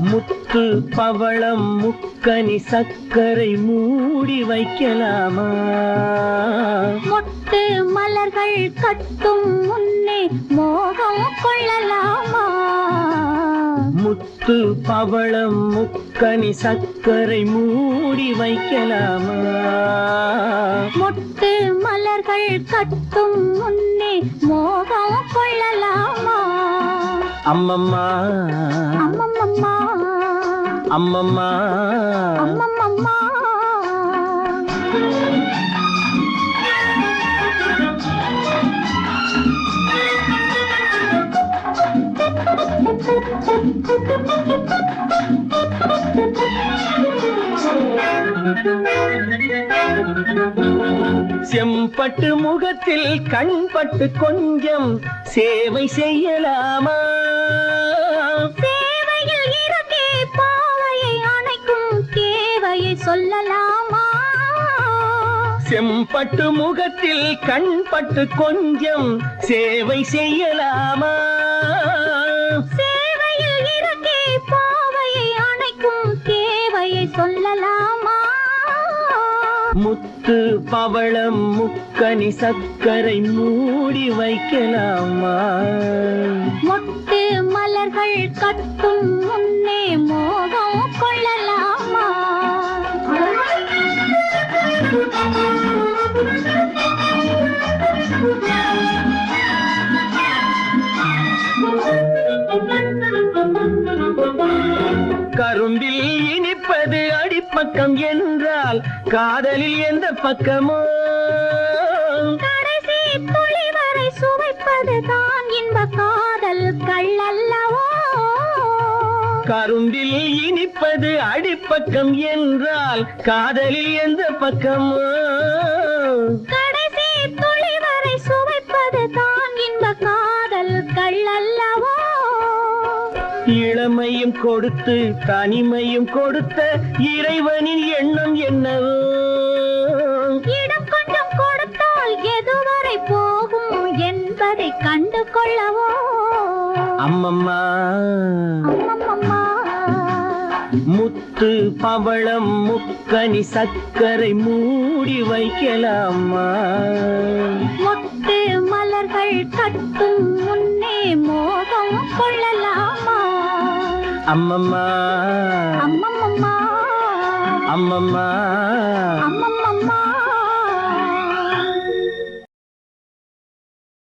முத்து பவளம் முக்கனி சக்கரை மூடி வைக்கலாமா? முத்து மலர்கள் கட்டும் முன்னே மோகம் கொள்ளலாமா? முத்து பவளம் முக்கனி சர்க்கரை மூடி வைக்கலாமா? மொட்டு மலர்கள் கட்டும் முன்னே மோகம் கொள்ளலாமா? அம்மம்மா. அம்மம்மம்மா அம்மம்மா. அம்மம்மம்மா செம்பட்டு முகத்தில் கண்பட்டு கொஞ்சம் சேவை செய்யலாமா? சேவையில் பாவையை அணைக்கும் தேவையை சொல்லலாமா? செம்பட்டு முகத்தில் கண்பட்டு கொஞ்சம் சேவை செய்யலாமா? சொல்லலாமா? முத்து பவளம் முக்கனி சர்க்கரை மூடி வைக்கலாமா? மொட்டு மலர்கள் கட்டும் அடிப்பக்கம் என்றால் காதலில் எந்த பக்கமோ கடைசி துளி வரை சுவைப்பது தான் இன்ப காதல் கள்ளல்லவோ? கரும்பில் இனிப்பது அடிப்பக்கம் என்றால் காதலில் எந்த பக்கமோ இளமையும் கொடுத்து தனிமையும் கொடுத்த இறைவனின் எண்ணம் என்னவோ? இடம் கொஞ்சம் கொடுத்தால் எதுவரை போகும் என்பதை கண்டு கொள்ளவோ அம்மம்மா. முத்து பவளம் முக்கனி சர்க்கரை மூடி வைக்கலாமா மொட்டு மலர்கள் கட்டும் முன்னே கொள்ளலாமா அம்மம்மா அம்மம்மம்மா அம்மம்மா அம்மம்மம்மா